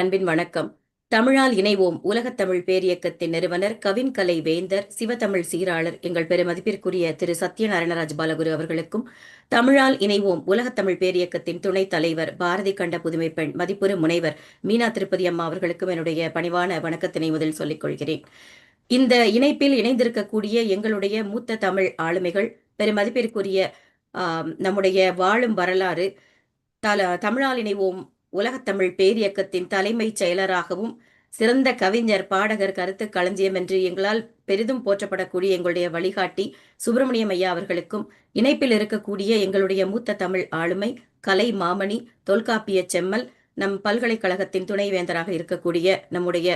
அன்பின் வணக்கம். தமிழால் இணைவோம் உலகத்தமிழ் பேரியக்கத்தின் நிறுவனர் கவின் கலை வேந்தர் சிவத்தமிழ் சீராளர் எங்கள் பெருமதிப்பிற்குரிய திரு சத்யநாராயணராஜ் பாலகுரு அவர்களுக்கும் தமிழால் இணைவோம் உலகத்தமிழ் பேரியக்கத்தின் துணைத் தலைவர் பாரதி கண்ட புதுமை பெண் மதிப்புறு முனைவர் மீனா திருப்பதி அம்மா அவர்களுக்கும் என்னுடைய பணிவான வணக்கத்தினை முதல் சொல்லிக் கொள்கிறேன். இந்த இணைப்பில் இணைந்திருக்கக்கூடிய எங்களுடைய மூத்த தமிழ் ஆளுமைகள் பெருமதிப்பிற்குரிய நம்முடைய வாழும் வரலாறு தல தமிழால் இணைவோம் உலகத்தமிழ் பேரியக்கத்தின் தலைமைச் செயலராகவும் சிறந்த கவிஞர் பாடகர் கருத்து களஞ்சியம் என்று எங்களால் பெரிதும் போற்றப்படக்கூடிய எங்களுடைய வழிகாட்டி சுப்பிரமணியம் ஐயா அவர்களுக்கும் இணைப்பில் இருக்கக்கூடிய எங்களுடைய மூத்த தமிழ் ஆளுமை கலை மாமணி தொல்காப்பிய செம்மல் நம் பல்கலைக்கழகத்தின் துணைவேந்தராக இருக்கக்கூடிய நம்முடைய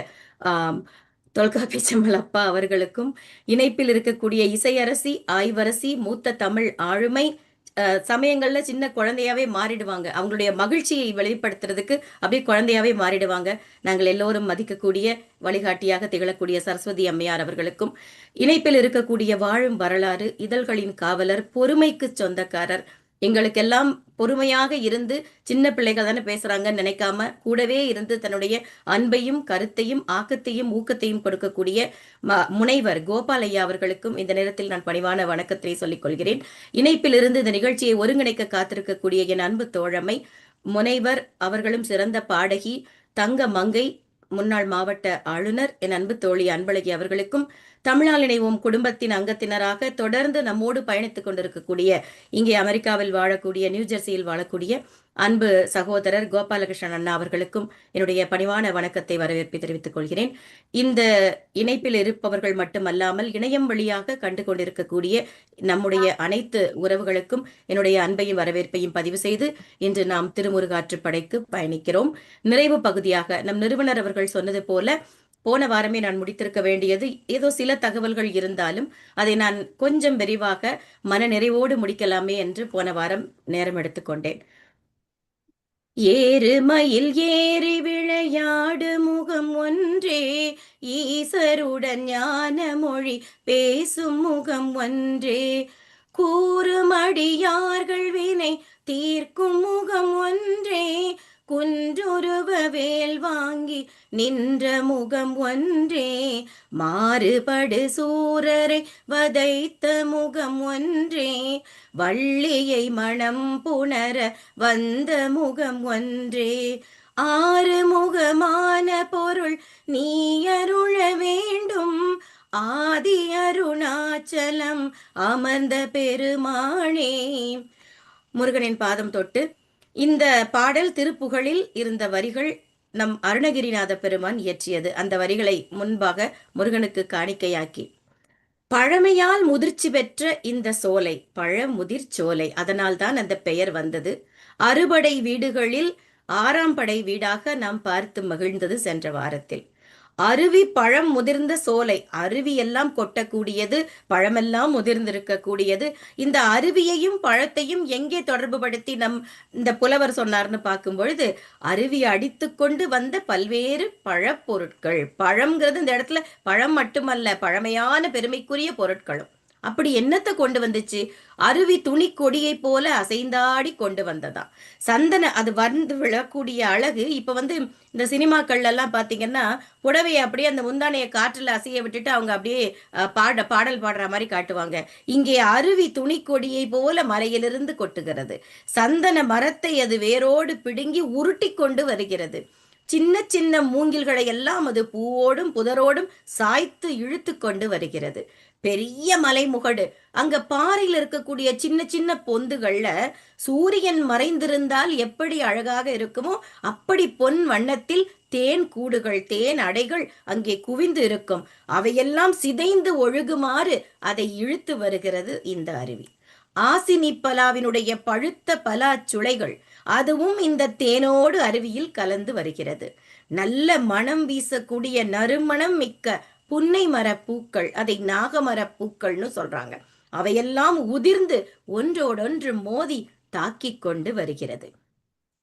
தொல்காப்பிய செம்மல் அப்பா அவர்களுக்கும் இணைப்பில் இருக்கக்கூடிய இசையரசி ஆய்வரசி மூத்த தமிழ் ஆளுமை சமயங்கள்ல சின்ன குழந்தையாவே மாறிடுவாங்க. அவங்களுடைய மகிழ்ச்சியை வெளிப்படுத்துறதுக்கு அப்படியே குழந்தையாவே மாறிடுவாங்க. நாங்கள் எல்லோரும் மதிக்கக்கூடிய வழிகாட்டியாக திகழக்கூடிய சரஸ்வதி அம்மையார் அவர்களுக்கும் இணைப்பில் இருக்கக்கூடிய வாழும் வரலாறு இதழ்களின் காவலர் பொறுமைக்கு சொந்தக்காரர் எங்களுக்கெல்லாம் பொறுமையாக இருந்து சின்ன பிள்ளைகள் தானே பேசுறாங்கன்னு நினைக்காம கூடவே இருந்து தன்னுடைய அன்பையும் கருத்தையும் ஆக்கத்தையும் ஊக்கத்தையும் கொடுக்கக்கூடிய ம- முனைவர் கோபாலையா அவர்களுக்கும் இந்த நேரத்தில் நான் பணிவான வணக்கத்தை சொல்லிக் கொள்கிறேன். இணைப்பில் இருந்து இந்த நிகழ்ச்சியை ஒருங்கிணைக்க காத்திருக்கக்கூடிய என் அன்பு தோழமை முனைவர் அவர்களும் சிறந்த பாடகி தங்க மங்கை முன்னாள் மாவட்ட ஆளுநர் என் அன்பு தோழி அன்பழகி அவர்களுக்கும் தமிழால் இணைவோம் குடும்பத்தின் அங்கத்தினராக தொடர்ந்து நம்மோடு பயணித்துக் கொண்டிருக்கக்கூடிய இங்கே அமெரிக்காவில் வாழக்கூடிய நியூஜெர்சியில் வாழக்கூடிய அன்பு சகோதரர் கோபாலகிருஷ்ணன் அண்ணா அவர்களுக்கும் என்னுடைய பணிவான வணக்கத்தை வரவேற்பு தெரிவித்துக் கொள்கிறேன். இந்த இணைப்பில் இருப்பவர்கள் மட்டுமல்லாமல் இணையம் வழியாக கண்டு கொண்டிருக்கக்கூடிய நம்முடைய அனைத்து உறவுகளுக்கும் என்னுடைய அன்பையும் வரவேற்பையும் பதிவு செய்து இன்று நாம் திருமுருகாற்றுப்படைக்கு பயணிக்கிறோம். நிறைவு பகுதியாக நம் நிறுவனர் அவர்கள் சொன்னது போல போன வாரமே நான் முடித்திருக்க வேண்டியது. ஏதோ சில தகவல்கள் இருந்தாலும் அதை நான் கொஞ்சம் விரிவாக மன நிறைவோடு முடிக்கலாமே என்று போன வாரம் நேரம் எடுத்துக்கொண்டேன் ஏறுமயில் ஏறி விளையாடு முகம் ஒன்றே. ஈசருடன் ஞான மொழி பேசும் முகம் ஒன்றே. கூறுமடியார்கள் வினை தீர்க்கும் முகம் ஒன்றே. குன்றுருவ வேல் வாங்கி நின்ற முகம் ஒன்றே. மாறுபடு சூரரை வதைத்த முகம் ஒன்றே. வள்ளியை மனம் புணர வந்த முகம் ஒன்றே. ஆறு முகமான பொருள் நீ அருள வேண்டும். ஆதி அருணாச்சலம் அமர்ந்த பெருமானே. முருகனின் பாதம் தொட்டு இந்த பாடல் திருப்புகழில் இருந்த வரிகள் நம் அருணகிரிநாத பெருமான் இயற்றியது. அந்த வரிகளை முன்பாக முருகனுக்கு காணிக்கையாக்கி பழமையால் முதிர்ச்சி பெற்ற இந்த சோலை பழமுதிர் சோலை. அதனால்தான் அந்த பெயர் வந்தது. அறுபடை வீடுகளில் ஆறாம் படை வீடாக நாம் பார்த்து மகிழ்ந்தது சென்ற வாரத்தில். அருவி பழம் முதிர்ந்த சோலை. அருவி எல்லாம் கொட்டக்கூடியது பழமெல்லாம் முதிர்ந்திருக்க கூடியது இந்த அருவியையும் பழத்தையும் எங்கே தொடர்புபடுத்தி நம் இந்த புலவர் சொன்னார்னு பார்க்கும் பொழுது அருவி அடித்து கொண்டு வந்த பல்வேறு பழப்பொருட்கள். பழம்ங்கிறது இந்த இடத்துல பழம் மட்டுமல்ல பழமையான பெருமைக்குரிய பொருட்களும். அப்படி என்னத்தை கொண்டு வந்துச்சு? அருவி துணி கொடியை போல அசைந்தாடி கொண்டு வந்ததா? சந்தன அது வந்து விழக்கூடிய அழகு இப்ப வந்து இந்த சினிமாக்கள்ல எல்லாம் பாத்தீங்கன்னா புடவையை அப்படியே அந்த முந்தானைய காற்றுல அசைய விட்டுட்டு அவங்க அப்படியே பாட பாடல் பாடுற மாதிரி காட்டுவாங்க. இங்கே அருவி துணி கொடியை போல மலையிலிருந்து கொட்டுகிறது. சந்தன மரத்தை அது வேரோடு பிடுங்கி உருட்டி கொண்டு வருகிறது. சின்ன சின்ன மூங்கில்களை எல்லாம் அது பூவோடும் புதரோடும் சாய்த்து இழுத்து கொண்டு வருகிறது. பெரிய மலைமுகடு. அங்க பாறையில் இருக்கக்கூடிய சின்ன சின்ன பொந்துகள்ல சூரியன் மறைந்திருந்தால் எப்படி அழகாக இருக்குமோ அப்படி பொன் வண்ணத்தில் தேன் கூடுகள் தேன் அடைகள் அங்கே குவிந்து இருக்கும். அவையெல்லாம் சிதைந்து ஒழுகுமாறு அதை இழுத்து வருகிறது இந்த அருவி. ஆசினி பலாவினுடைய பழுத்த பலா சுளைகள் அதுவும் இந்த தேனோடு அருவியில் கலந்து வருகிறது. நல்ல மனம் வீசக்கூடிய நறுமணம் மிக்க புன்னை மர பூக்கள் அதை நாகமர பூக்கள்னு சொல்றாங்க. அவையெல்லாம் உதிர்ந்து ஒன்றோடொன்று மோதி தாக்கிக் கொண்டு வருகிறது.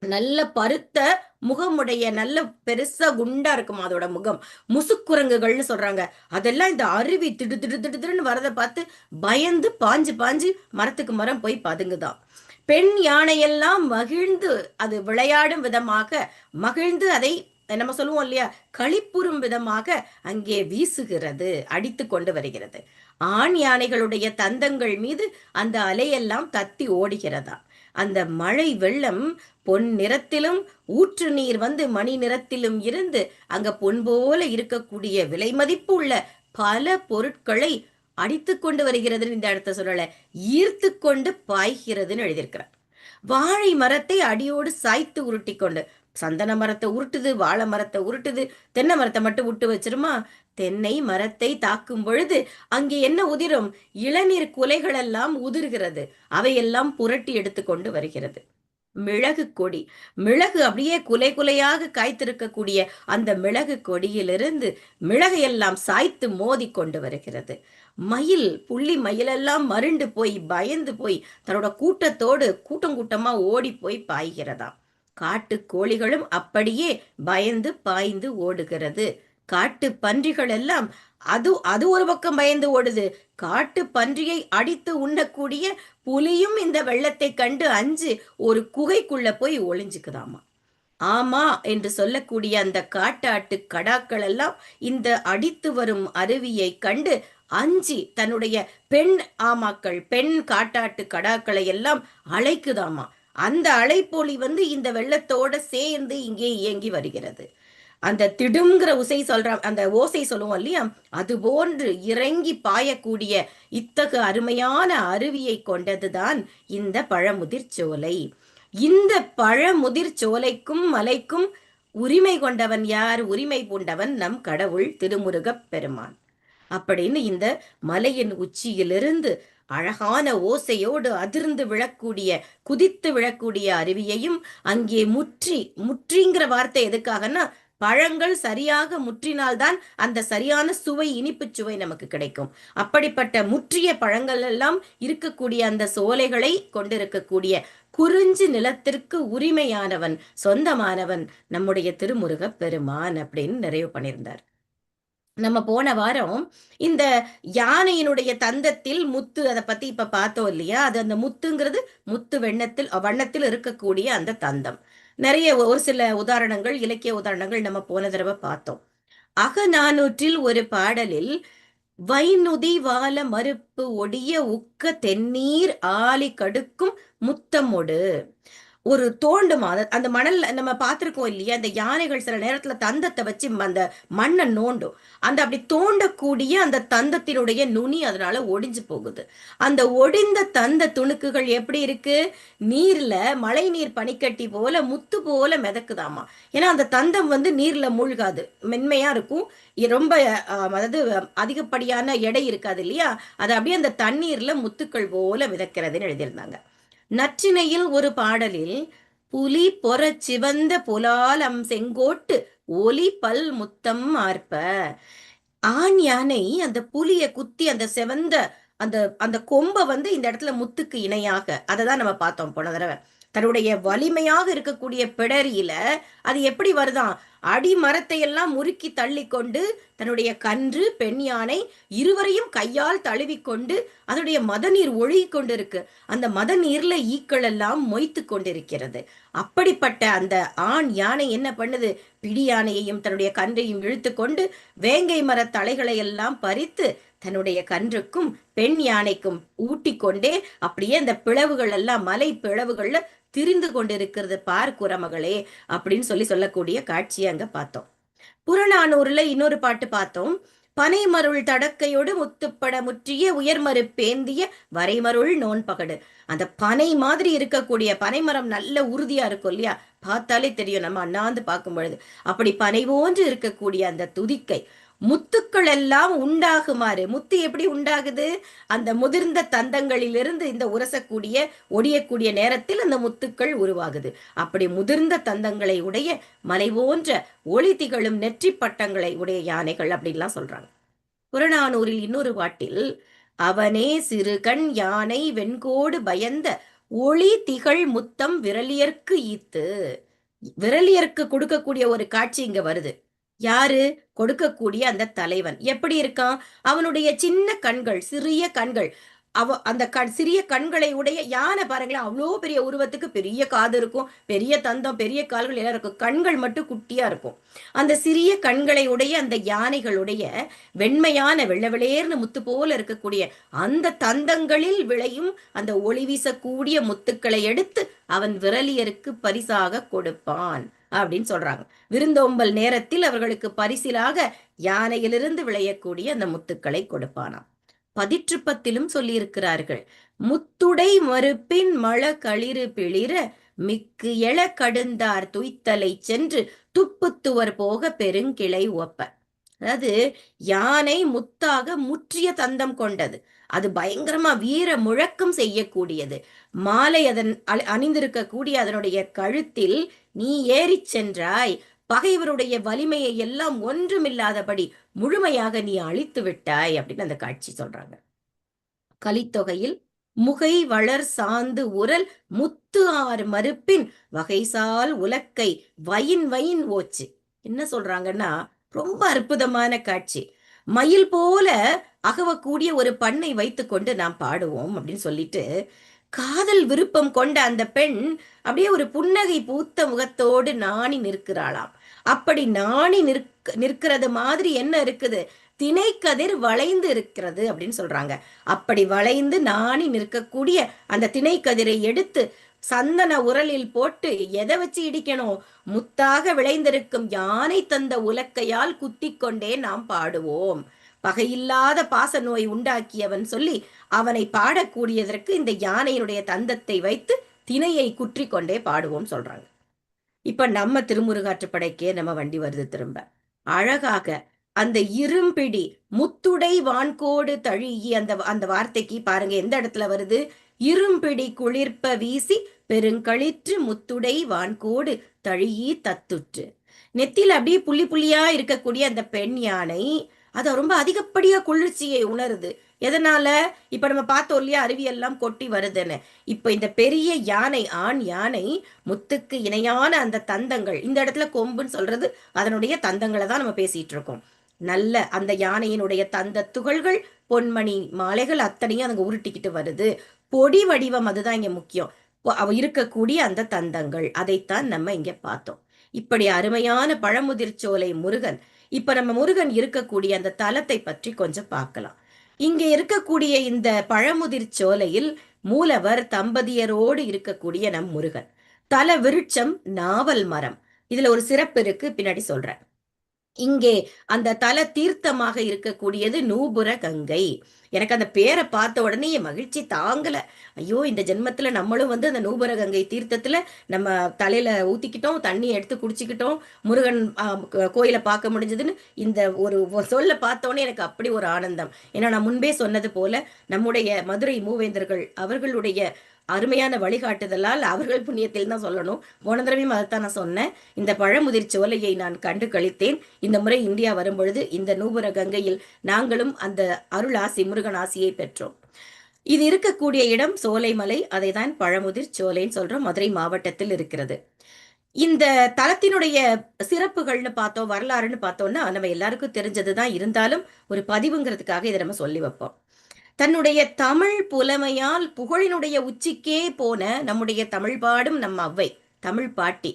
நல்ல பருத்த முகமுடைய நல்ல பெருசா குண்டா இருக்கும் அதோட முகம். முசுக்குரங்குகள்னு சொல்றாங்க. அதெல்லாம் இந்த அருவி திடு திடு திடு திடுன்னு வரதை பார்த்து பயந்து பாஞ்சு பாஞ்சு மரத்துக்கு மரம் போய் பதுங்குதான் பெண் யானையெல்லாம் மகிழ்ந்து அது விளையாடும் விதமாக மகிழ்ந்து அதை நம்ம சொல்லுவோம் இல்லையா? களிப்புறும் விதமாக அங்கே வீசுகிறது அடித்து கொண்டு வருகிறது. ஆண் யானைகளுடைய தந்தங்கள் மீது அந்த அலையெல்லாம் தத்தி ஓடுகிறதா அந்த மழை வெள்ளம் பொன் நிறத்திலும் ஊற்று நீர் வந்து மணி நிறத்திலும் இருந்து அங்க பொன் போல இருக்கக்கூடிய விலை மதிப்பு உள்ள பல பொருட்களை அடித்து கொண்டு வருகிறதுன்னு இந்த இடத்த சொல்லல ஈர்த்து கொண்டு பாய்கிறதுன்னு எழுதியிருக்கிறார். வாழை மரத்தை அடியோடு சாய்த்து உருட்டி கொண்டு சந்தன மரத்தை உருட்டுது வாழை மரத்தை உருட்டுது தென்னை மரத்தை மட்டும் விட்டு வச்சிருமா? தென்னை மரத்தை தாக்கும் பொழுது அங்கே என்ன உதிரும்? இளநீர் குலைகளெல்லாம் உதிர்கிறது. அவையெல்லாம் புரட்டி எடுத்துக்கொண்டு வருகிறது. மிளகு கொடி. மிளகு அப்படியே குலை குலையாக காய்த்திருக்கக்கூடிய அந்த மிளகு கொடியிலிருந்து மிளகையெல்லாம் சாய்த்து மோதி கொண்டு வருகிறது. மயில் புள்ளி மயிலெல்லாம் மருண்டு போய் பயந்து போய் தன்னோட கூட்டத்தோடு கூட்டம் கூட்டமா ஓடி போய் பாய்கிறதாம். காட்டுக் கோழிகளும் அப்படியே பயந்து பாய்ந்து ஓடுகிறது. காட்டு பன்றிகள் எல்லாம் அது அது ஒரு பக்கம் பயந்து ஓடுது. காட்டு பன்றியை அடித்து உண்ணக்கூடிய புலியும் இந்த வெள்ளத்தை கண்டு அஞ்சு ஒரு குகைக்குள்ள போய் ஒளிஞ்சுக்குதாமா? ஆமா என்று சொல்லக்கூடிய அந்த காட்டாட்டு கடாக்கள் எல்லாம் இந்த அடித்து வரும் அருவியை கண்டு அஞ்சி தன்னுடைய பெண் ஆமாக்கள் பெண் காட்டாட்டு கடாக்களை எல்லாம் அழைக்குதாமா? அந்த அலைப்பொழி வந்து இந்த வெள்ளத்தோட சேர்ந்து இங்கே இயங்கி வருகிறது. அந்த திடுங்கிற உசை சொல்ற அந்த ஓசை சொல்லுவோம் இல்லையா? அது போன்று இறங்கி பாயக்கூடிய இத்தகு அருமையான அருவியை கொண்டதுதான் இந்த பழமுதிர் சோலை. இந்த பழமுதிர் சோலைக்கும் மலைக்கும் உரிமை கொண்டவன் யார்? உரிமை பூண்டவன் நம் கடவுள் திருமுருகப் பெருமான். அப்படின்னு இந்த மலையின் உச்சியிலிருந்து அழகான ஓசையோடு அதிர்ந்து விழக்கூடிய குதித்து விழக்கூடிய அருவியையும் அங்கே முற்றி முற்றிங்கிற வார்த்தை எதுக்காகன்னா பழங்கள் சரியாக முற்றினால்தான் அந்த சரியான சுவை இனிப்பு சுவை நமக்கு கிடைக்கும். அப்படிப்பட்ட முற்றிய பழங்கள் எல்லாம் இருக்கக்கூடிய அந்த சோலைகளை கொண்டிருக்கக்கூடிய குறிஞ்சி நிலத்திற்கு உரிமையானவன் சொந்தமானவன் நம்முடைய திருமுருக பெருமான் அப்படின்னு நிறைவு பண்ணியிருந்தார். நம்ம போன வாரம் இந்த யானையினுடைய தந்தத்தில் முத்து அதை பத்தி இப்ப பார்த்தோம் இல்லையா? அது அந்த முத்துங்கிறது முத்து வெண்ணத்தில் வண்ணத்தில் இருக்கக்கூடிய அந்த தந்தம். நிறைய ஒரு சில உதாரணங்கள் இலக்கிய உதாரணங்கள் நம்ம போன தடவை பார்த்தோம். அகநானூற்றில் ஒரு பாடலில் வைநுதி வால மறுப்பு ஒடிய உக்க தென்னீர் ஆலி கடுக்கும் முத்தமொடு ஒரு தோண்டுமா? அந்த மணல் நம்ம பார்த்துருக்கோம் இல்லையா? அந்த யானைகள் சில நேரத்துல தந்தத்தை வச்சு அந்த மண்ணை நோண்டும். அந்த அப்படி தோண்டக்கூடிய அந்த தந்தத்தினுடைய நுனி அதனால ஒடிஞ்சு போகுது. அந்த ஒடிந்த தந்த துணுக்குகள் எப்படி இருக்கு? நீர்ல மழை நீர் பனிக்கட்டி போல முத்து போல மிதக்குதாமா. ஏன்னா அந்த தந்தம் வந்து நீர்ல மூழ்காது. மென்மையா இருக்கும். ரொம்ப அதாவது அதிகப்படியான எடை இருக்காது இல்லையா? அது அப்படியே அந்த தண்ணீர்ல முத்துக்கள் போல மிதக்கிறதுன்னு எழுதியிருந்தாங்க. நற்றினையில் ஒரு பாடலில் புலி பொற சிவந்த புலாலம் செங்கோட்டு ஒலி பல் முத்தம் ஆர்ப்ப. ஆண் யானை அந்த புலிய குத்தி அந்த செவந்த அந்த அந்த கொம்பை வந்து இந்த இடத்துல முத்துக்கு இணையாக. அதை தான் நம்ம பார்த்தோம் போன தடவை. தன்னுடைய வலிமையாக இருக்கக்கூடிய பிடரியில அது எப்படி வருதான் அடி மரத்தை எல்லாம் முறுக்கி தள்ளி கொண்டு தன்னுடைய கன்று பெண் யானை இருவரையும் கையால் தழுவிக்கொண்டு அதனுடைய மதநீர் ஒழுகி கொண்டிருக்கு. அந்த மதநீர்ல ஈக்கள் எல்லாம் மொய்த்து கொண்டிருக்கிறது. அப்படிப்பட்ட அந்த ஆண் யானை என்ன பண்ணுது? பிடி யானையையும் தன்னுடைய கன்றையும் இழுத்து கொண்டு வேங்கை மர தலைகளை எல்லாம் பறித்து தன்னுடைய கன்றுக்கும் பெண் யானைக்கும் ஊட்டி கொண்டே அப்படியே அந்த பிளவுகள் எல்லாம் மலை பிளவுகள்ல திரிந்து கொண்டிருக்கிறது பார் குரமகளே அப்படின்னு சொல்லி சொல்லக்கூடிய காட்சியை அங்க பார்த்தோம். புறநானூர்ல இன்னொரு பாட்டு பார்த்தோம். பனைமருள் தடக்கையோடு முத்துப்பட முற்றிய உயர்மறு பேந்திய வரைமருள் நோன்பகடு. அந்த பனை மாதிரி இருக்கக்கூடிய பனைமரம் நல்ல உறுதியா இருக்கும் இல்லையா? பார்த்தாலே தெரியும் நம்ம அண்ணாந்து பார்க்கும் பொழுது அப்படி பனை போன்று இருக்கக்கூடிய அந்த துதிக்கை. முத்துக்கள் எல்லாம் உண்டாகுமாறு. முத்து எப்படி உண்டாகுது? அந்த முதிர்ந்த தந்தங்களிலிருந்து இந்த உரசக்கூடிய ஒடியக்கூடிய நேரத்தில் அந்த முத்துக்கள் உருவாகுது. அப்படி முதிர்ந்த தந்தங்களை உடைய மலை போன்ற ஒளி திகழும் நெற்றி பட்டங்களை உடைய யானைகள் அப்படின்லாம் சொல்றாங்க. புறநானூரில் இன்னொரு பாட்டில் அவனே சிறுகண் யானை வெண்கோடு பயந்த ஒளி திகழ் முத்தம் விரலியர்க்கு ஈத்து. விரலியர்க்கு கொடுக்கக்கூடிய ஒரு காட்சி இங்க வருது. யாரு? கொடுக்கக்கூடிய அந்த தலைவன். எப்படி இருக்கான்? அவனுடைய சின்ன கண்கள் சிறிய கண்கள். அவ அந்த க சிறிய கண்களை உடைய யானை பாருங்களேன் அவ்வளோ பெரிய உருவத்துக்கு பெரிய காது இருக்கும் பெரிய தந்தம் பெரிய கால்கள் எல்லாம் இருக்கும். கண்கள் மட்டும் குட்டியா இருக்கும். அந்த சிறிய கண்களை உடைய அந்த யானைகளுடைய வெண்மையான வெள்ள வெளேர்னு முத்து போல இருக்கக்கூடிய அந்த தந்தங்களில் விளையும் அந்த ஒளி வீசக்கூடிய முத்துக்களை எடுத்து அவன் விரலியருக்கு பரிசாக கொடுப்பான். அப்படின்னு சொல்றாங்க. விருந்தோம்பல் நேரத்தில் அவர்களுக்கு பரிசிலாக யானையிலிருந்து விளையக்கூடிய அந்த முத்துக்களை கொடுப்பானாம். பதிற்றுப்பத்திலும் சொல்லியிருக்கிறார்கள் முத்துடை மறுப்பின் மழ களிறு பிளிர மிக்கு எழ கடுந்தார் துய்த்தலை சென்று துப்புத்துவர் போக பெருங்கிளை ஒப்ப. அதாவது யானை முத்தாக முற்றிய தந்தம் கொண்டது. அது பயங்கரமா வீர முழக்கம் செய்யக்கூடியது. மாலை அதன் அணிந்திருக்கக்கூடிய அதனுடைய கழுத்தில் நீ ஏறிச் சென்றாய். பகைவருடைய வலிமையை எல்லாம் ஒன்றுமில்லாதபடி முழுமையாக நீ அழித்து விட்டாய் அப்படின்னு அந்த காட்சி சொல்றாங்க. கலித்தொகையில் முகை வளர் சாந்து உரல் முத்து ஆறு மறுப்பின் வகைசால் உலக்கை வயின் வயின் ஓச்சு. என்ன சொல்றாங்கன்னா ரொம்ப அற்புதமான காட்சி. மயில் போல அகவக்கூடிய ஒரு பண்ணை வைத்துக்கொண்டு நாம் பாடுவோம் அப்படின்னு சொல்லிட்டு காதல் விருப்பம் கொண்ட அந்த பெண் அப்படியே ஒரு புன்னகை பூத்த முகத்தோடு நாணி நிற்கிறாளாம். அப்படி நாணி நிற்க நிற்கிறது மாதிரி என்ன இருக்குது? திணைக்கதிர் வளைந்து இருக்கிறது அப்படின்னு சொல்றாங்க. அப்படி வளைந்து நாணி நிற்கக்கூடிய அந்த திணைக்கதிரை எடுத்து சந்தன உரலில் போட்டு எதை வச்சு இடிக்கணும்? முத்தாக விளைந்திருக்கும் யானை தந்த உலக்கையால் குத்தி கொண்டே நாம் பாடுவோம். பகையில்லாத பாச நோய் உண்டாக்கியவன் சொல்லி அவனை பாடக்கூடியதற்கு இந்த யானையினுடைய தந்தத்தை வைத்து திணையை குற்றி கொண்டே பாடுவோம் சொல்றாங்க. இப்ப நம்ம திருமுருகாற்றுப்படைக்கே நம்ம வண்டி வருது திரும்ப. அழகாக அந்த இரும்பிடி முத்துடை வான்கோடு தழுகி அந்த அந்த வார்த்தைக்கு பாருங்க எந்த இடத்துல வருது? இரும்பிடி குளிர்ப்ப வீசி பெருங்களிற்று முத்துடை வான்கோடு தழுகி தத்துற்று. நெத்தியில் அப்படியே புள்ளி புள்ளியா இருக்கக்கூடிய அந்த பெண் யானை அது ரொம்ப அதிகப்படியா குளிர்ச்சியை உணருது. எதனால? இப்ப நம்ம பார்த்தோம் இல்லையா? அருவியெல்லாம் கொட்டி வருதுன்னு. இப்ப இந்த பெரிய யானை ஆண் யானை முத்துக்கு இணையான அந்த தந்தங்கள் இந்த இடத்துல கொம்புன்னு சொல்றது அதனுடைய தந்தங்களை தான் நம்ம பேசிட்டு இருக்கோம். நல்ல அந்த யானையினுடைய தந்த துகள்கள் பொன்மணி மாலைகள் அத்தனையும் அங்க உருட்டிக்கிட்டு வருது. பொடி வடிவம் அதுதான் இங்க முக்கியம். அவ இருக்கக்கூடிய அந்த தந்தங்கள் அதைத்தான் நம்ம இங்க பார்த்தோம். இப்படி அருமையான பழமுதிர் சோலை முருகன் இப்ப நம்ம முருகன் இருக்கக்கூடிய அந்த தலத்தை பற்றி கொஞ்சம் பார்க்கலாம். இங்கே இருக்கக்கூடிய இந்த பழமுதிர் சோலையில் மூலவர் தம்பதியரோடு இருக்கக்கூடிய நம் முருகன். தல விருட்சம் நாவல் மரம். இதுல ஒரு சிறப்பு இருக்கு பின்னாடி சொல்றேன். இங்கே அந்த தல தீர்த்தமாக இருக்கக்கூடியது நூபுர கங்கை எனக்கு அந்த பேரை பார்த்த உடனே என் மகிழ்ச்சி தாங்கல. ஐயோ இந்த ஜென்மத்துல நம்மளும் வந்து அந்த நூபுர கங்கை தீர்த்தத்துல நம்ம தலையில ஊத்திக்கிட்டோம் தண்ணி எடுத்து குடிச்சுக்கிட்டோம் முருகன் கோயிலை பார்க்க முடிஞ்சதுன்னு இந்த ஒரு சொல்ல பார்த்தோன்னே எனக்கு அப்படி ஒரு ஆனந்தம். ஏன்னா நான் முன்பே சொன்னது போல நம்முடைய மதுரை மூவேந்தர்கள் அவர்களுடைய அருமையான வழிகாட்டுதலால் அவர்கள் புண்ணியத்தில் தான் சொல்லணும். போன தடவையும் அதைத்தான் நான் சொன்னேன். இந்த பழமுதிர் சோலையை நான் கண்டு கழித்தேன் இந்த முறை இந்தியா வரும்பொழுது இந்த நூபுர கங்கையில் நாங்களும் அந்த அருள் ஆசி முருகன் ஆசியை பெற்றோம். இது இருக்கக்கூடிய இடம் சோலைமலை அதை தான் பழமுதிர் சோலைன்னு சொல்றோம். மதுரை மாவட்டத்தில் இருக்கிறது. இந்த தலத்தினுடைய சிறப்புகள்னு பார்த்தோம் வரலாறுன்னு பார்த்தோம்னா நம்ம எல்லாருக்கும் தெரிஞ்சது தான் இருந்தாலும் ஒரு பதிவுங்கிறதுக்காக இதை நம்ம சொல்லி வைப்போம். தன்னுடைய தமிழ் புலமையால் புகழினுடைய உச்சிக்கே போன நம்முடைய தமிழ் பாடும் நம்ம அவ்வை தமிழ் பாட்டி.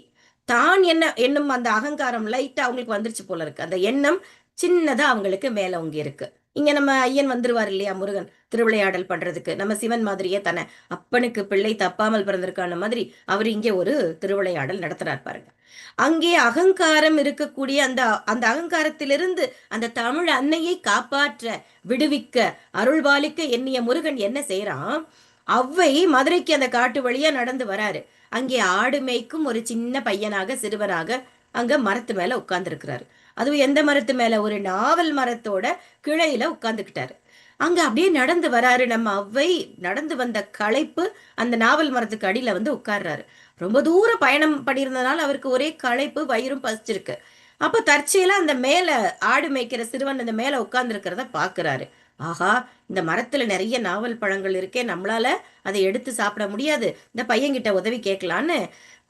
தான் என்ன என்னும் அந்த அகங்காரம் லைட்டா அவங்களுக்கு வந்துருச்சு போல இருக்கு. அந்த எண்ணம் சின்னதா அவங்களுக்கு மேல உங்க இருக்கு. இங்க நம்ம ஐயன் வந்துருவார் இல்லையா முருகன்? திருவிளையாடல் பண்றதுக்கு. நம்ம சிவன் மாதிரியே தானே. அப்பனுக்கு பிள்ளை தப்பாமல் பிறந்திருக்கான மாதிரி அவர் இங்கே ஒரு திருவிளையாடல் நடத்துறார் பாருங்க. அங்கே அகங்காரம் இருக்கக்கூடிய அந்த அந்த அகங்காரத்திலிருந்து அந்த தமிழ் அன்னையை காப்பாற்ற விடுவிக்க அருள்பாலிக்க எண்ணிய முருகன் என்ன செய்யறான் அவ்வை மதுரைக்கு அந்த காட்டு வழியா நடந்து வராரு. அங்கே ஆடு மேய்க்கும் ஒரு சின்ன பையனாக சிறுவனாக அங்க மரத்து மேல உட்கார்ந்துருக்கிறாரு. அதுவும் எந்த மரத்து மேல? ஒரு நாவல் மரத்தோட கிளையில உட்காந்துக்கிட்டாரு அங்க அப்படியே நடந்து வராரு நம்ம அவ்வை. நடந்து வந்த களைப்பு அந்த நாவல் மரத்துக்கு அடியில வந்து உட்கார்றாரு. ரொம்ப தூரம் பயணம் பண்ணியிருந்ததுனால அவருக்கு ஒரே களைப்பு வயிறும் பசிச்சிருக்கு. அப்ப தற்செயலா அந்த மேல ஆடு மேய்க்கிற சிறுவன் அந்த மேல உட்கார்ந்துருக்கிறத பாக்குறாரு. ஆஹா இந்த மரத்துல நிறைய நாவல் பழங்கள் இருக்கே நம்மளால அதை எடுத்து சாப்பிட முடியாது. இந்த பையன்கிட்ட உதவி கேட்கலான்னு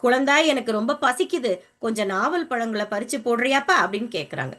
குழந்தாய் எனக்கு ரொம்ப பசிக்குது. கொஞ்சம் நாவல் பழங்களை பறிச்சு போடுறியாப்பா? அப்படின்னு கேட்குறாங்க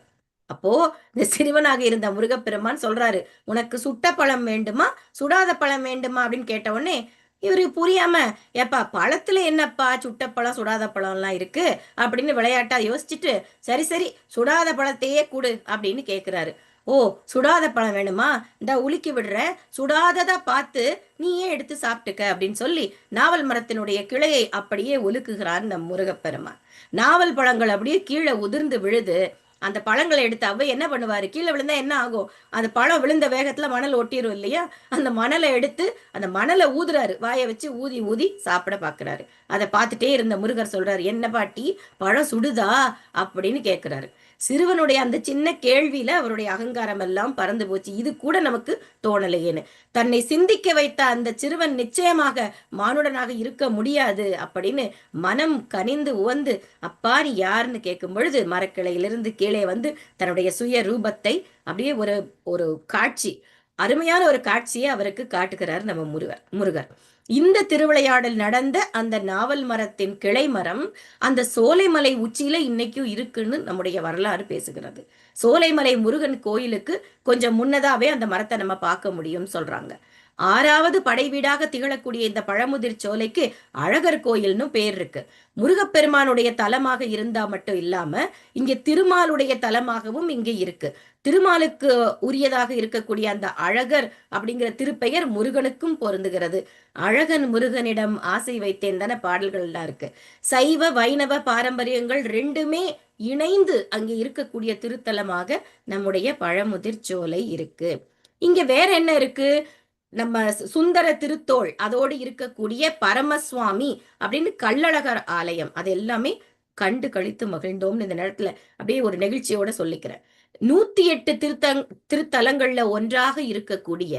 அப்போ இந்த சிறுவனாக இருந்த முருகப்பெருமான் சொல்றாரு உனக்கு சுட்ட பழம் வேண்டுமா? சுடாத பழம் வேண்டுமா? அப்படின்னு கேட்ட உடனே இவரு புரியாம ஏப்பா பழத்துல என்னப்பா சுட்ட பழம் சுடாத பழம் எல்லாம் இருக்கு? அப்படின்னு விளையாட்டா யோசிச்சுட்டு சரி சரி சுடாத பழத்தையே கொடு அப்படின்னு கேட்கிறாரு ஓ சுடாத பழம் வேணுமா? இந்த உலுக்கி விடுறேன். சுடாததா பார்த்து நீயே எடுத்து சாப்பிட்டுக்க அப்படின்னு சொல்லி நாவல் மரத்தினுடைய கிளையை அப்படியே ஒலுக்குகிறார் நம் முருகப்பெருமான். நாவல் பழங்கள் அப்படியே கீழே உதிர்ந்து விழுது. அந்த பழங்களை எடுத்து அவ்வை என்ன பண்ணுவாரு? கீழே விழுந்தா என்ன ஆகும்? அந்த பழம் விழுந்த வேகத்துல மணல் ஒட்டிரும் இல்லையா? அந்த மணலை எடுத்து அந்த மணலை ஊதுறாரு. வாயை வச்சு ஊதி ஊதி சாப்பிட பாக்குறாரு அதை பார்த்துட்டே இருந்த முருகர் சொல்றாரு என்ன பாட்டி பழம் சுடுதா? அப்படின்னு கேக்குறாரு. சிறுவனுடைய அந்த சின்ன கேள்வியில அவருடைய அகங்காரம் எல்லாம் பறந்து போச்சு. இது கூட நமக்கு தோணலையேன்னு. தன்னை சிந்திக்க வைத்த அந்த சிறுவன் நிச்சயமாக மானுடனாக இருக்க முடியாது அப்படின்னு மனம் கனிந்து உவந்து அப்பா நீ யாருன்னு கேட்கும் பொழுது மரக்கிளையிலிருந்து கீழே வந்து தன்னுடைய சுய ரூபத்தை அப்படியே ஒரு ஒரு காட்சி அருமையான ஒரு காட்சியை அவருக்கு காட்டுகிறார் நம்ம முருகர் முருகர். இந்த திருவிளையாடல் நடந்த அந்த நாவல் மரத்தின் கிளை மரம் அந்த சோலைமலை உச்சியில இன்னைக்கும் இருக்குன்னு நம்முடைய வரலாறு பேசுகிறது. சோலைமலை முருகன் கோயிலுக்கு கொஞ்சம் முன்னதாவே அந்த மரத்தை நம்ம பார்க்க முடியும் சொல்றாங்க. ஆறாவது படைவீடாக திகழக்கூடிய இந்த பழமுதிர் சோலைக்கு அழகர் கோயில்னு பேர் இருக்கு. முருகப்பெருமானுடைய தலமாக இருந்தா மட்டும் இல்லாம இங்க திருமாலுடைய தலமாகவும் இங்கே இருக்கு. திருமாலுக்கு உரியதாக இருக்கக்கூடிய அந்த அழகர் அப்படிங்கிற திருப்பெயர் முருகனுக்கும் பொருந்துகிறது. அழகன் முருகனிடம் ஆசை வைத்தேன் தானே பாடல்கள்லாம் இருக்கு. சைவ வைணவ பாரம்பரியங்கள் ரெண்டுமே இணைந்து அங்கே இருக்கக்கூடிய திருத்தலமாக நம்முடைய பழமுதிர் சோலை இருக்கு. இங்க வேற என்ன இருக்கு? நம்ம சுந்தர திருத்தோள் அதோடு இருக்கக்கூடிய பரமசுவாமி அப்படின்னு கள்ளழகர் ஆலயம். அது எல்லாமே கண்டு கழித்து மகிழ்ந்தோம்னு இந்த நேரத்துல அப்படியே ஒரு நெகிழ்ச்சியோட சொல்லிக்கிறேன். நூத்தி எட்டு திருத்தங் திருத்தலங்கள்ல ஒன்றாக இருக்கக்கூடிய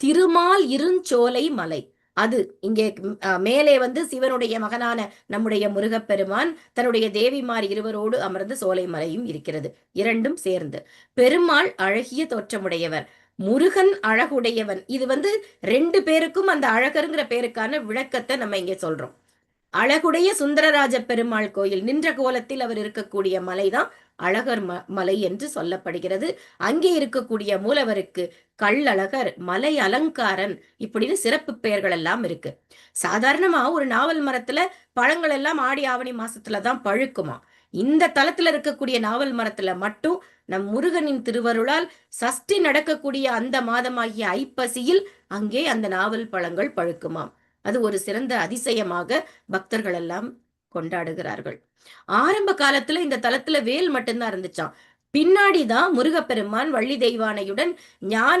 திருமால் இருஞ்சோலை மலை. அது இங்கே மேலே வந்து சிவனுடைய மகனான நம்முடைய முருகப்பெருமான் தன்னுடைய தேவிமார் இருவரோடு அமர்ந்து சோலை மலையும் இருக்கிறது. இரண்டும் சேர்ந்து. பெருமாள் அழகிய தோற்றமுடையவர். முருகன் அழகுடையவன். இது வந்து ரெண்டு பேருக்கும் அந்த அழகருங்கிற பேருக்கான விளக்கத்தை நம்ம இங்கே சொல்றோம். அழகுடைய சுந்தரராஜ பெருமாள் கோயில் நின்ற கோலத்தில் அவர் இருக்கக்கூடிய மலைதான் அழகர் ம மலை என்று சொல்லப்படுகிறது. அங்கே இருக்கக்கூடிய மூலவருக்கு கள்ளழகர் மலை அலங்காரன் இப்படின்னு சிறப்பு பெயர்கள் எல்லாம் இருக்கு. சாதாரணமா ஒரு நாவல் மரத்துல பழங்கள் எல்லாம் ஆடி ஆவணி மாசத்துலதான் பழுக்குமா? இந்த தளத்துல இருக்கக்கூடிய நாவல் மரத்துல மட்டும் நம் முருகனின் திருவருளால் சஷ்டி நடக்கக்கூடிய அந்த மாதமாகிய ஐப்பசியில் அங்கே அந்த நாவல் பழங்கள் பழுக்குமாம். அது ஒரு சிறந்த அதிசயமாக பக்தர்கள் எல்லாம் கொண்டாடுகிறார்கள். ஆரம்ப காலத்துல இந்த தலத்துல வேல் மட்டும்தான் இருந்துச்சான் பின்னாடிதான் முருகப்பெருமான் வள்ளி தெய்வானையுடன் ஞான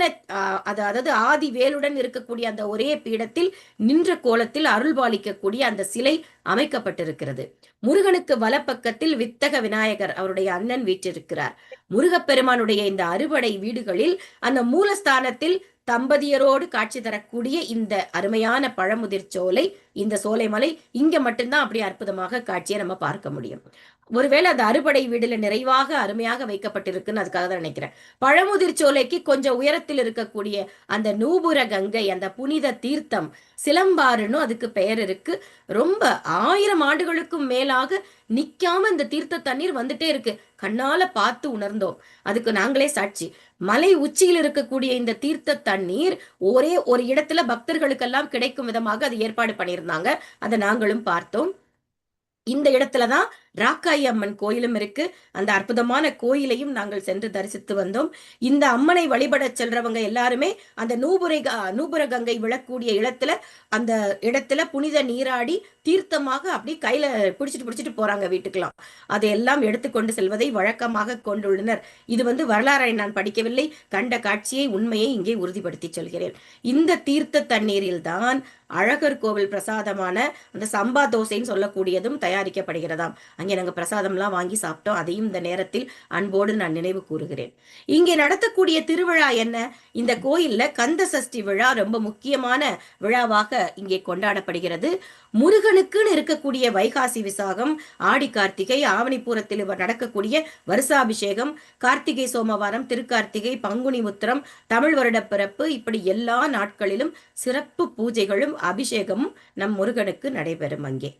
அதாவது ஆதி வேலுடன் இருக்கக்கூடிய அந்த ஒரே பீடத்தில் நின்ற கோலத்தில் அருள் பாலிக்கக்கூடிய அந்த சிலை அமைக்கப்பட்டிருக்கிறது. முருகனுக்கு வலப்பக்கத்தில் வித்தக விநாயகர் அவருடைய அண்ணன் வீற்றிருக்கிறார். முருகப்பெருமானுடைய இந்த அறுபடை வீடுகளில் அந்த மூலஸ்தானத்தில் தம்பதியரோடு காட்சி தரக்கூடிய இந்த அருமையான பழமுதிர் சோலை இந்த சோலைமலை இங்க மட்டும்தான் அப்படி அற்புதமாக காட்சியை நம்ம பார்க்க முடியும். ஒருவேளை அந்த அறுபடை வீடுல நிறைவாக அருமையாக வைக்கப்பட்டிருக்குன்னு அதுக்காக தான் நினைக்கிறேன். பழமுதிர் சோலைக்கு கொஞ்சம் உயரத்தில் இருக்கக்கூடிய அந்த நூபுர கங்கை அந்த புனித தீர்த்தம் சிலம்பாருன்னு அதுக்கு பெயர் இருக்கு. ரொம்ப ஆயிரம் ஆண்டுகளுக்கும் மேலாக நிக்காம இந்த தீர்த்த தண்ணீர் வந்துட்டே இருக்கு. கண்ணால பார்த்து உணர்ந்தோம். அதுக்கு நாங்களே சாட்சி. மலை உச்சியில் இருக்கக்கூடிய இந்த தீர்த்த தண்ணீர் ஒரே ஒரு இடத்துல பக்தர்களுக்கெல்லாம் கிடைக்கும் விதமாக அது ஏற்பாடு பண்ணியிருந்தாங்க. அதை நாங்களும் பார்த்தோம். இந்த இடத்துலதான் ராக்காயி அம்மன் கோயிலும் இருக்கு. அந்த அற்புதமான கோயிலையும் நாங்கள் சென்று தரிசித்து வந்தோம். இந்த அம்மனை வழிபட செல்றவங்க எல்லாருமே அந்த நூபுரை நூபுர கங்கை விழக்கூடிய இடத்துல அந்த இடத்துல புனித நீராடி தீர்த்தமாக அப்படி கையில பிடிச்சிட்டு பிடிச்சிட்டு போறாங்க வீட்டுக்கெல்லாம். அதையெல்லாம் எடுத்துக்கொண்டு செல்வதை வழக்கமாக கொண்டுள்ளனர். இது வந்து வரலாறை நான் படிக்கவில்லை. கண்ட காட்சியை உண்மையை இங்கே உறுதிப்படுத்தி சொல்கிறேன். இந்த தீர்த்த தண்ணீரில் தான் அழகர் கோவில் பிரசாதமான அந்த சம்பா தோசைன்னு சொல்லக்கூடியதும் தயாரிக்கப்படுகிறதாம். அங்கே நாங்கள் பிரசாதம்லாம் வாங்கி சாப்பிட்டோம். அதையும் இந்த நேரத்தில் அன்போடு நான் நினைவு கூறுகிறேன். இங்கே நடத்தக்கூடிய திருவிழா என்ன? இந்த கோயில்ல கந்த சஷ்டி விழா ரொம்ப முக்கியமான விழாவாக இங்கே கொண்டாடப்படுகிறது. முருகனுக்குன்னு இருக்கக்கூடிய வைகாசி விசாகம் ஆடி கார்த்திகை ஆவணிபூரத்தில் நடக்கக்கூடிய வருஷாபிஷேகம் கார்த்திகை சோமவாரம் திருக்கார்த்திகை பங்குனி உத்திரம் தமிழ் வருட பிறப்பு இப்படி எல்லா நாட்களிலும் சிறப்பு பூஜைகளும் அபிஷேகமும் நம் முருகனுக்கு நடைபெறும் அங்கே.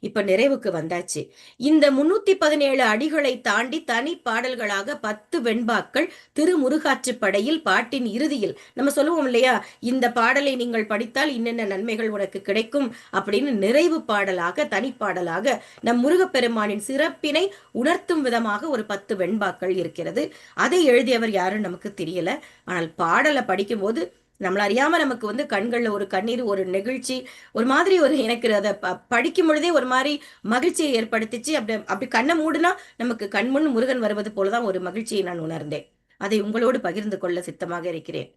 இப்ப நிறைவுக்கு வந்தாச்சு. இந்த முன்னூத்தி பதினேழு அடிகளை தாண்டி தனி பாடல்களாக பத்து வெண்பாக்கள் திருமுருகாற்றுப்படையில் பாட்டின் இறுதியில் நம்ம சொல்லுவோம் இல்லையா? இந்த பாடலை நீங்கள் படித்தால் இன்னென்ன நன்மைகள் உனக்கு கிடைக்கும்? அப்படின்னு நிறைவு பாடலாக தனிப்பாடலாக நம் முருகப்பெருமானின் சிறப்பினை உணர்த்தும் விதமாக ஒரு பத்து வெண்பாக்கள் இருக்கிறது. அதை எழுதியவர் யாரும் நமக்கு தெரியல. ஆனால் பாடலை படிக்கும்போது நம்மள அறியாம நமக்கு வந்து கண்கள்ல ஒரு கண்ணீர் ஒரு நெகிழ்ச்சி ஒரு மாதிரி ஒரு எனக்கு அதை ப- படிக்கும் பொழுதே ஒரு மாதிரி மகிழ்ச்சியை ஏற்படுத்திச்சு. அப்படி அப்படி கண்ணை மூடுனா நமக்கு கண்முன் முருகன் வருவது போலதான் ஒரு மகிழ்ச்சியை நான் உணர்ந்தேன். அதை உங்களோடு பகிர்ந்து கொள்ள சித்தமாக இருக்கிறேன்.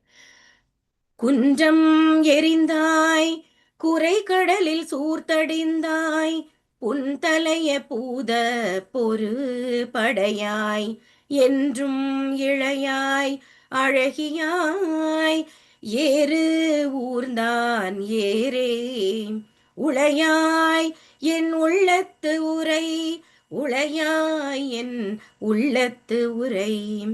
குன்றம் எரிந்தாய் குறை கடலில் சூர்த்தடிந்தாய் புன்தலைய பூத பொறு படையாய் என்றும் இளையாய் அழகியாய் ஏறு ஊர்ந்தான் ஏரே உளையாய் என் உள்ளத்து உரை உளையாய் என் உள்ளத்து உரை.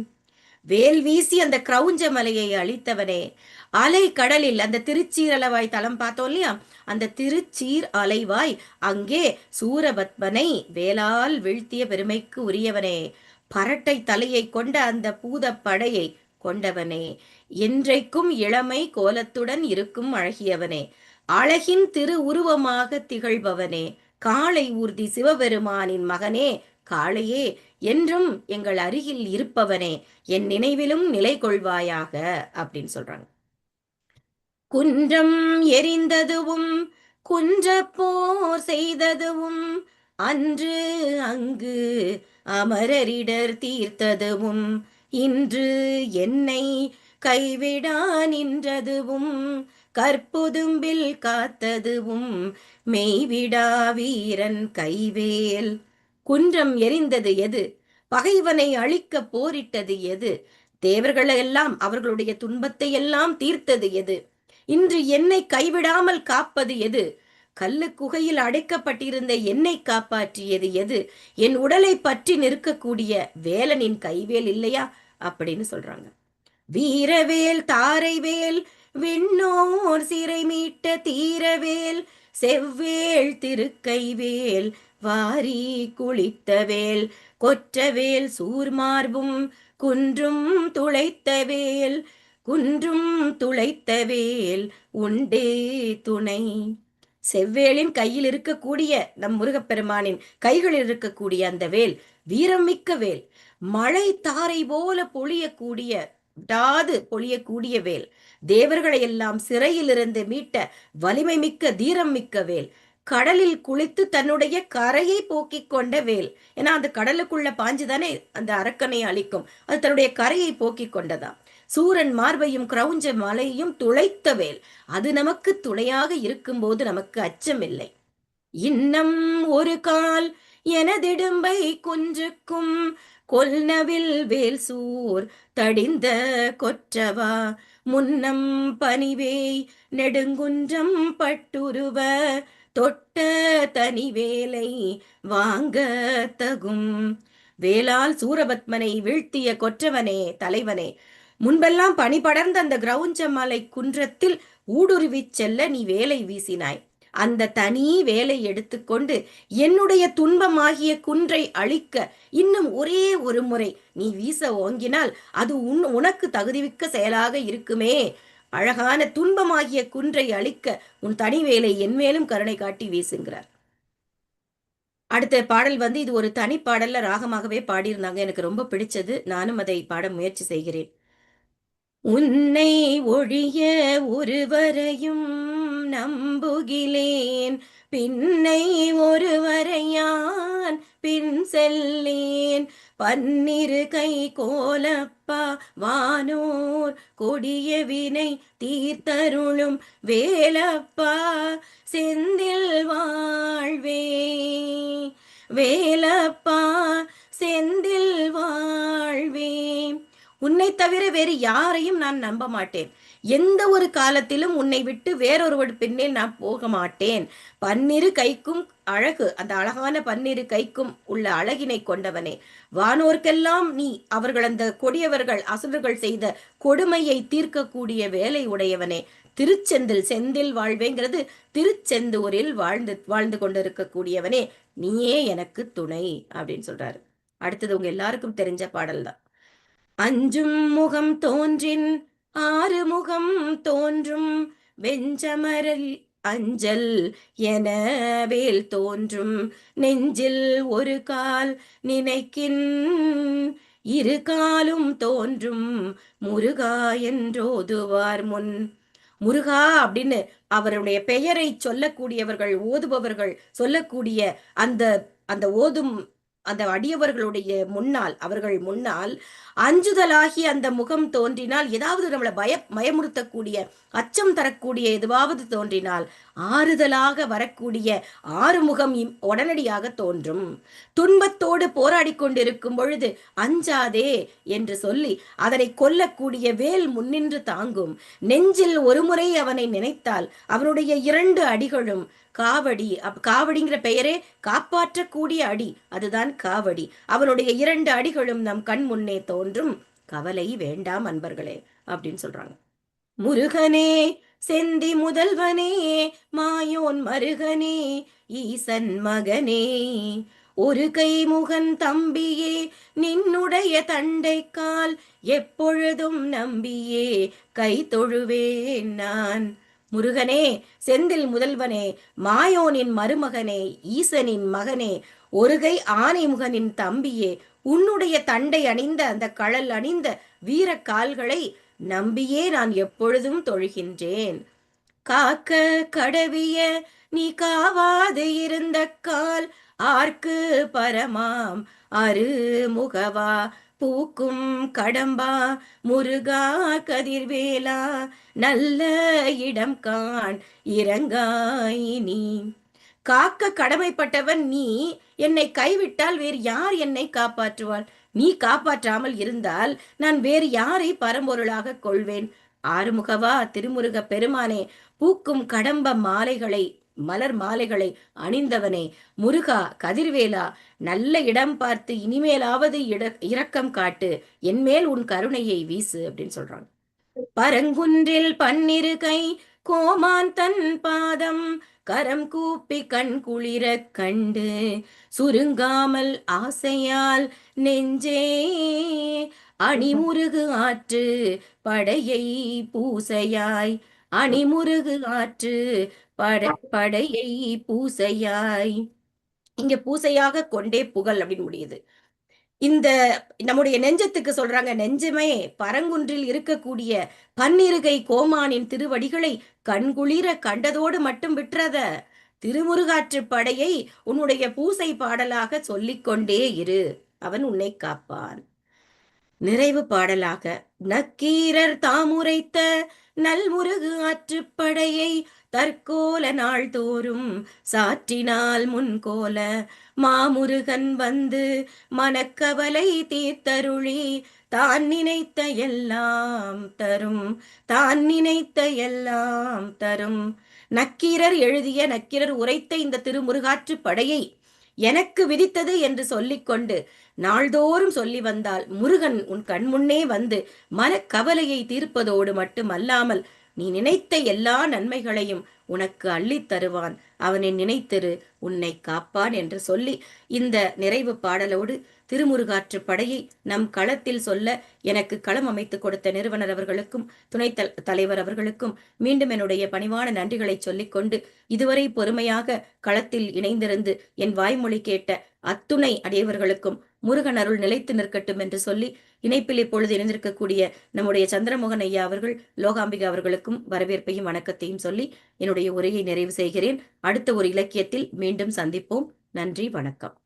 வேல் வீசி அந்த கிரௌஞ்ச மலையை அழித்தவனே. அலை கடலில் அந்த திருச்சீர் அலவாய் தலம் பார்த்தோம் இல்லையா? அந்த திருச்சீர் அலைவாய் அங்கே சூரபத்மனை வேலால் வீழ்த்திய பெருமைக்கு உரியவனே. பரட்டை தலையை கொண்ட அந்த பூதப்படையை கொண்டவனே. என்றைக்கும் இளமை கோலத்துடன் இருக்கும் அழகியவனே. அழகின் திரு உருவமாக திகழ்பவனே. காளை ஊர்தி சிவபெருமானின் மகனே. காளையே என்றும் எங்கள் அருகில் இருப்பவனே. என் நினைவிலும் நிலை கொள்வாயாக அப்படின்னு சொல்றாங்க. குன்றம் எரிந்ததுவும் குன்றப்போர் செய்ததுவும் அன்று அங்கு அமரரிடர் தீர்த்ததுவும் இன்று என்னை கைவிடா நின்றதுவும் கற்புதும்பில் காத்ததுவும் மெய்விடா வீரன் கைவேல். குன்றம் எரிந்தது எது? பகைவனை அழிக்க போரிட்டது எது? தேவர்களெல்லாம் அவர்களுடைய துன்பத்தை எல்லாம் தீர்த்தது எது? இன்று என்னை கைவிடாமல் காப்பது எது? கல்லு குகையில் அடைக்கப்பட்டிருந்த என்னை காப்பாற்றியது எது? என் உடலை பற்றி நிற்கக்கூடிய வேலனின் கைவேல் இல்லையா? அப்படின்னு சொல்றாங்க. வீரவேல் தாரைவேல் விண்ணோர் சிறை மீட்ட தீரவேல் செவ்வேள் திருக்கைவேல் வாரி குளித்தவேல் கொற்றவேல் சூர்மார்பும் குன்றும் துளைத்தவேல் குன்றும் துளைத்தவேல் உண்டே துணை. செவ்வேளின் கையில் இருக்கக்கூடிய நம் முருகப்பெருமானின் கைகளில் இருக்கக்கூடிய அந்த வேல் வீரமிக்க வேல் மழை தாரை போல பொழியக்கூடிய விடாது பொழியக்கூடிய வேல் தேவர்களை எல்லாம் சிறையிலிருந்து மீட்ட வலிமை மிக்க தீரம் மிக்க வேல் கடலில் குளித்து தன்னுடைய கரையை போக்கிக் கொண்ட வேல். ஏன்னா அந்த கடலுக்குள்ள பாஞ்சுதானே அந்த அரக்கனை அழிக்கும். அது தன்னுடைய கரையை போக்கிக் கொண்டதான் சூரன் மார்பையும் கிரௌஞ்ச மலையையும் துளைத்த வேல். அது நமக்கு துணையாக இருக்கும்போது நமக்கு அச்சமில்லை. இன்னம் ஒரு கால் எனதிடும்பை குன்றுக்கும் கொல்னவில் வேல் சூர் தடிந்த கொற்றவா. முன்னம் பனிவேய் நெடுங்குன்றம் பட்டுருவ தொட்ட தனி வேலை வாங்க தகும். வேலால் சூரபத்மனை வீழ்த்திய கொற்றவனே தலைவனே முன்பெல்லாம் பனி படர்ந்த அந்த கிரௌஞ்ச மலை குன்றத்தில் ஊடுருவி செல்ல நீ வேலை வீசினாய். அந்த தனி வேலை எடுத்துக்கொண்டு என்னுடைய துன்பமாகிய குன்றை அழிக்க இன்னும் ஒரே ஒரு முறை நீ வீச ஓங்கினால் அது உன் உனக்கு தகுதிமிக்க செயலாக இருக்குமே. அழகான துன்பமாகிய குன்றை அழிக்க உன் தனி வேலை என் மேலும் கருணை காட்டி வீசுங்கிறார் அடுத்த பாடல் வந்து இது ஒரு தனி பாடல்ல ராகமாகவே பாடியிருந்தாங்க. எனக்கு ரொம்ப பிடிச்சது. நானும் அதை பாட முயற்சி செய்கிறேன். உன்னை ஒழிய ஒருவரையும் நம்புகிலேன் பின்னை ஒருவரையான் பின் செல்லேன். பன்னிரு கை கோலப்பா வானோர் கொடிய வினை தீர்த்தருளும் வேலப்பா செந்தில் வாழ்வே. வேலப்பா செந்தில் வாழ்வே. உன்னை தவிர வேறு யாரையும் நான் நம்ப மாட்டேன். எந்த ஒரு காலத்திலும் உன்னை விட்டு வேறொருவர் பின்னே நான் போக மாட்டேன். பன்னிரு கைக்கும் அழகு அந்த அழகான பன்னிரு கைக்கும் உள்ள அழகினை கொண்டவனே. வானோர்க்கெல்லாம் நீ அவர்கள் அந்த கொடியவர்கள் அசுரர்கள் செய்த கொடுமையை தீர்க்கக்கூடிய வேலை உடையவனே. திருச்செந்தில் செந்தில் வாழ்வேங்கிறது திருச்செந்தூரில் வாழ்ந்து வாழ்ந்து கொண்டிருக்கக்கூடியவனே. நீயே எனக்கு துணை அப்படின்னு சொல்றாரு. அடுத்தது உங்க எல்லாருக்கும் தெரிஞ்ச பாடல் தான் அஞ்சும் முகம் தோன்றின் ஆறு முகம் தோன்றும் வெஞ்சமரல் அஞ்சல் என வேல் தோன்றும். நெஞ்சில் ஒரு கால் நினைக்கின் இரு காலும் தோன்றும். முருகா என்றோதுவார் முன். முருகா அப்படின்னு அவருடைய பெயரை சொல்லக்கூடியவர்கள் ஓதுபவர்கள் சொல்லக்கூடிய அந்த அந்த ஓதும் அந்த அடியவர்களுடைய முன்னால் அவர்கள் முன்னால் அஞ்சுதலாகி அந்த முகம் தோன்றினால் ஏதாவது நம்மளை பய பயமுறுத்தக்கூடிய அச்சம் தரக்கூடிய எதுவாவது தோன்றினால் ஆறுதலாக வரக்கூடிய ஆறுமுகம் உடனடியாக தோன்றும். துன்பத்தோடு போராடி கொண்டிருக்கும் பொழுது அஞ்சாதே என்று சொல்லி அதனை கொல்லக்கூடிய வேல் முன்னின்று தாங்கும். நெஞ்சில் ஒருமுறை அவனை நினைத்தால் அவனுடைய இரண்டு அடிகளும் காவடி காவடிங்கிற பெயரே காப்பாற்றக்கூடிய அடி அதுதான் காவடி. அவனுடைய இரண்டு அடிகளும் நம் கண் முன்னே தோன்றும். கவலை வேண்டாம் அன்பர்களே அப்படின்னு சொல்றாங்க. முருகனே செந்தி முதல்வனே மாயோன் மருகனே ஈசன் மகனே ஒரு கை முகன் தம்பியே நின்னுடைய தண்டைக்கால் எப்பொழுதும் நம்பியே கை தொழுவேன் நான். முருகனே செந்தில் முதல்வனே மாயோனின் மருமகனே ஈசனின் மகனே ஒருகை ஆனைமுகனின் தம்பியே உன்னுடைய தண்டை அணிந்த அந்த கடல் அணிந்த வீர கால்களை நம்பியே நான் எப்பொழுதும் தொழுகின்றேன். காக்க கடவிய நீ காவாது இருந்த கால் ஆர்க்கு பரமாம் அரு முகவா பூக்கும் கடம்பா முருகா கதிர்வேலா நல்ல இடம் கான் இறங்காய் நீ. காக்க கடமைப்பட்டவன் நீ என்னை கைவிட்டால் வேறு யார் என்னை காப்பாற்றுவாள்? நீ காப்பாற்றாமல் இருந்தால் நான் வேறு யாரை பரம்பொருளாக கொள்வேன்? ஆறுமுகவா திருமுருக பெருமானே பூக்கும் கடம்ப மாலைகளை மலர் மாலைகளை அணிந்தவனே முருகா கதிர்வேலா நல்ல இடம் பார்த்து இனிமேலாவது இட இரக்கம் காட்டு என்மேல் உன் கருணையை வீசு அப்படின்னு சொல்றாங்க. பரங்குன்றில் பன்னிரு கை கோமான் தன் பாதம் கரம் கூப்பி கண் குளிர கண்டு சுருங்காமல் ஆசையால் நெஞ்சே அணிமுருகு ஆற்று படையை பூசையாய் அணிமுருகு ஆற்று பட படையை பூசையாய். இங்க பூசையாக கொண்டே புகழ் அப்படின்னு முடியுது. இந்த நம்முடைய நெஞ்சத்துக்கு சொல்றாங்க நெஞ்சமே பரங்குன்றில் இருக்கக்கூடிய பன்னிருகை கோமானின் திருவடிகளை கண்குளிர கண்டதோடு மட்டும் விட்டுறத திருமுருகாற்று படையை உன்னுடைய பூசை பாடலாக சொல்லிக்கொண்டே இரு. அவன் உன்னை காப்பான். நிறைவு பாடலாக நக்கீரர் தாமுரைத்த நல்முருகு ஆற்றுப்படையை தற்கோல நாள் தோறும் சாற்றினால் முன்கோல மாமுருகன் வந்து மனக்கவலை தீர்த்தருளி தான் நினைத்த எல்லாம் தரும் தான் நினைத்த எல்லாம் தரும் நக்கீரர் எழுதிய நக்கீரர் உரைத்த இந்த திருமுருகாற்று படையை எனக்கு விதித்தது என்று சொல்லிக்கொண்டு நாள்தோறும் சொல்லி வந்தால் முருகன் உன் கண்முன்னே வந்து மனக்கவலையை தீர்ப்பதோடு மட்டுமல்லாமல் நீ நினைத்த எல்லா நன்மைகளையும் உனக்கு அள்ளித் தருவான். அவனை நினைத்திரு உன்னை காப்பான் என்று சொல்லி இந்த நிறைவு பாடலோடு திருமுருகாற்று படையை நம் களத்தில் சொல்ல எனக்கு களம் அமைத்து கொடுத்த நிறுவனர் அவர்களுக்கும் துணைத் தலைவர் அவர்களுக்கும் மீண்டும் என்னுடைய பணிவான நன்றிகளை சொல்லிக்கொண்டு இதுவரை பொறுமையாக களத்தில் இணைந்திருந்து என் வாய்மொழி கேட்ட அத்துணை அடையவர்களுக்கும் முருகன் அருள் நிலைத்து நிற்கட்டும் என்று சொல்லி இணைப்பில் இப்பொழுது இணைந்திருக்கக்கூடிய நம்முடைய சந்திரமோகன் ஐயா அவர்கள் லோகாம்பிகா அவர்களுக்கும் வரவேற்பையும் வணக்கத்தையும் சொல்லி என்னுடைய உரையை நிறைவு செய்கிறேன். அடுத்த ஒரு இலக்கியத்தில் மீண்டும் சந்திப்போம். நன்றி வணக்கம்.